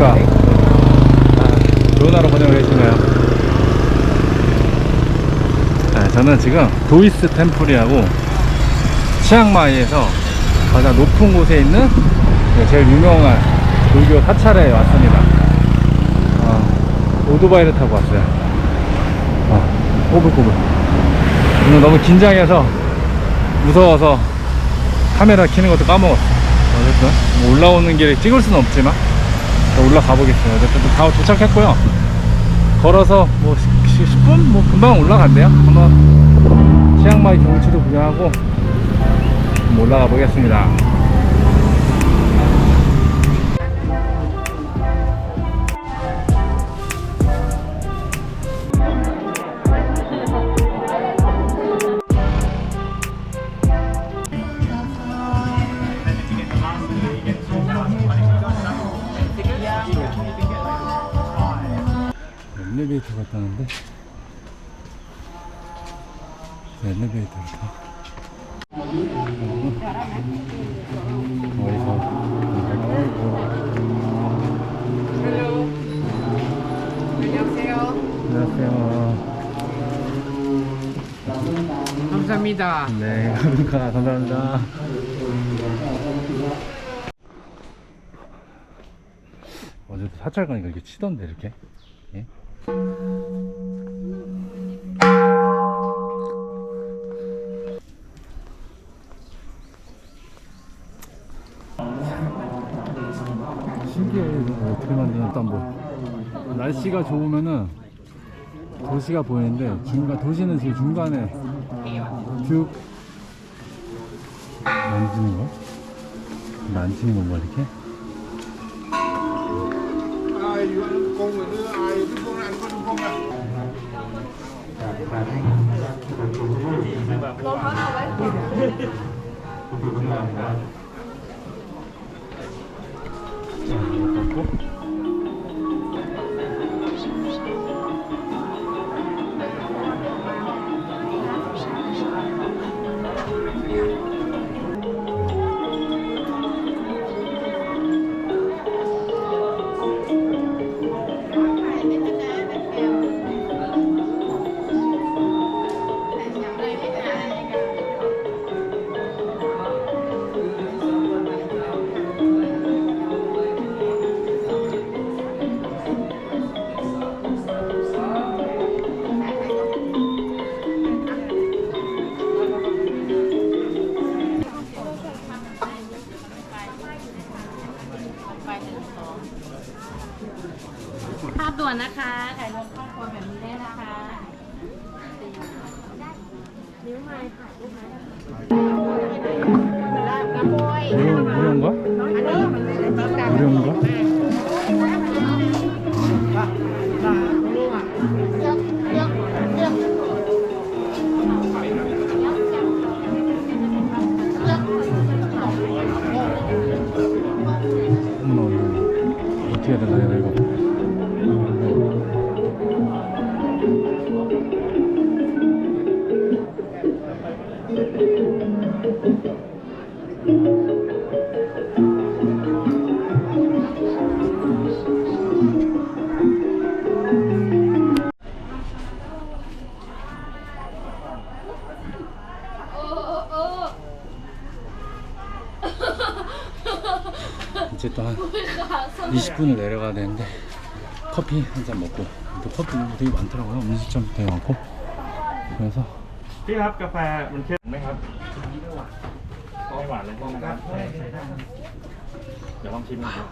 아, 좋은 하루 보내고 계시나요? 네, 저는 지금 도이스 템플이라고 치앙마이에서 가장 높은 곳에 있는 네, 제일 유명한 불교 사찰에 왔습니다. 어, 오토바이를 타고 왔어요. 어, 꼬불꼬불. 오늘 너무 긴장해서 무서워서 카메라 켜는 것도 까먹었어. 어쨌든 뭐 올라오는 길에 찍을 수는 없지만 올라가 보겠습니다. 어쨌든 다 도착했고요. 걸어서 뭐 10분? 뭐 금방 올라간대요. 한번 치앙마이 경치도 구경하고 올라가 보겠습니다. 엘리베이터 갔다는데? 엘리베이터를 타 어디서? 안녕하세요. 안녕하세요. 감사합니다. 네 그러니까 감사합니다. 어제도 사찰 가니까 이렇게 치던데 이렇게? 예? 신기해 어떻게 만드나 일단 뭐 날씨가 좋으면은 도시가 보이는데 중간 도시는 지금 중간에 쭉 만지는 거? 만지는 건가 이렇게? ลงเขาเอาไว้ นนะคะถ่ายร 이제 또 한 20분을 내려가야 되는데 커피 한 잔 먹고 또 커피 되게 많더라고요 음식점 되게 많고 그래서 พี่ครับกาแฟมันเข้มไหมครับไม่หวานเลยใช่ไหมครับเดี๋ยวลองชิมดูครับ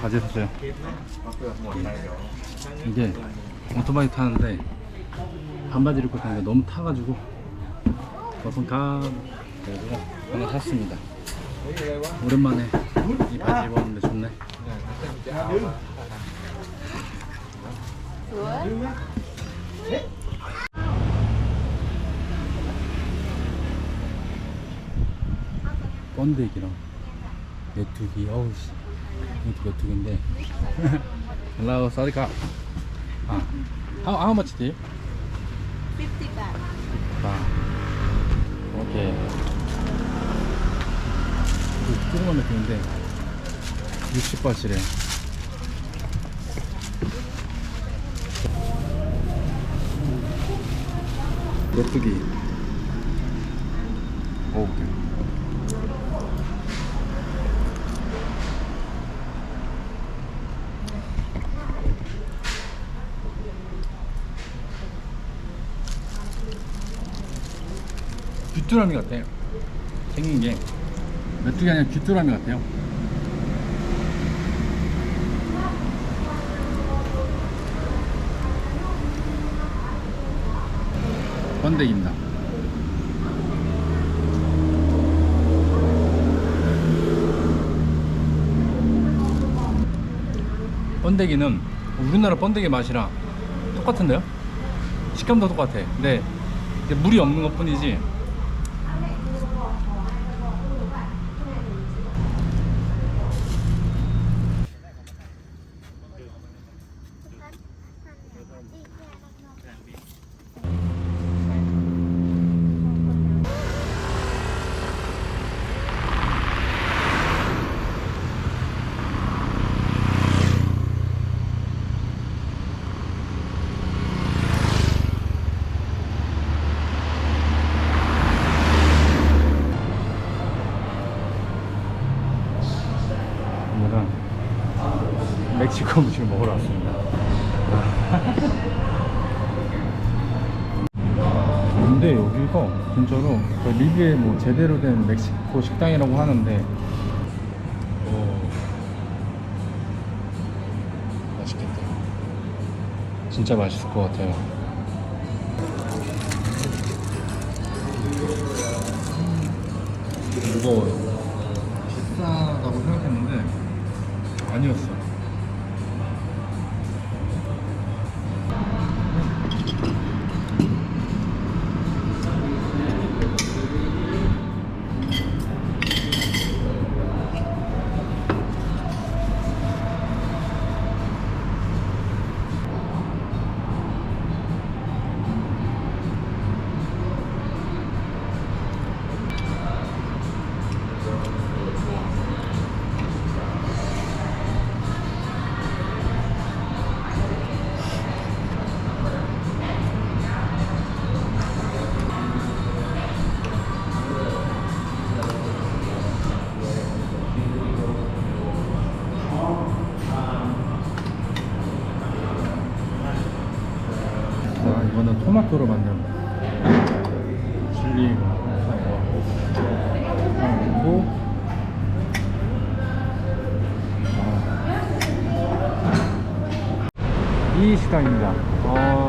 바지 샀어요 เอาเปลือกหมดไปเดี๋ยว 이게 오토바이 타는데 반바지 입고 타니까 너무 타가지고 거품 다 그래서 하나 샀습니다 오랜만에 이 바지 입었는데 좋네. 번데기랑 메뚜기, 어우 씨. 이것도 메뚜기인데. Hello, s o r r 아, how, how much do you? 50 baht. 50 baht. Okay. 그 조금만 느끼는데 60바시래. 메뚜기. 먹어볼게 귀뚜라미 같아. 생긴 게. 메뚜기 아니라 귀뚜라미 같아요. 번데기입니다. 번데기는 우리나라 번데기 맛이랑 똑같은데요? 식감도 똑같아. 근데 이게 물이 없는 것 뿐이지 오늘은 멕시코 음식을 먹으러 왔습니다. 근데 여기가 진짜로 그 리비에 뭐 제대로 된 멕시코 식당이라고 하는데 어, 맛있겠다. 진짜 맛있을 것 같아요. 무거워요. 토마토로 만든 칠리 그리고 아, 이 식당입니다. 어, 더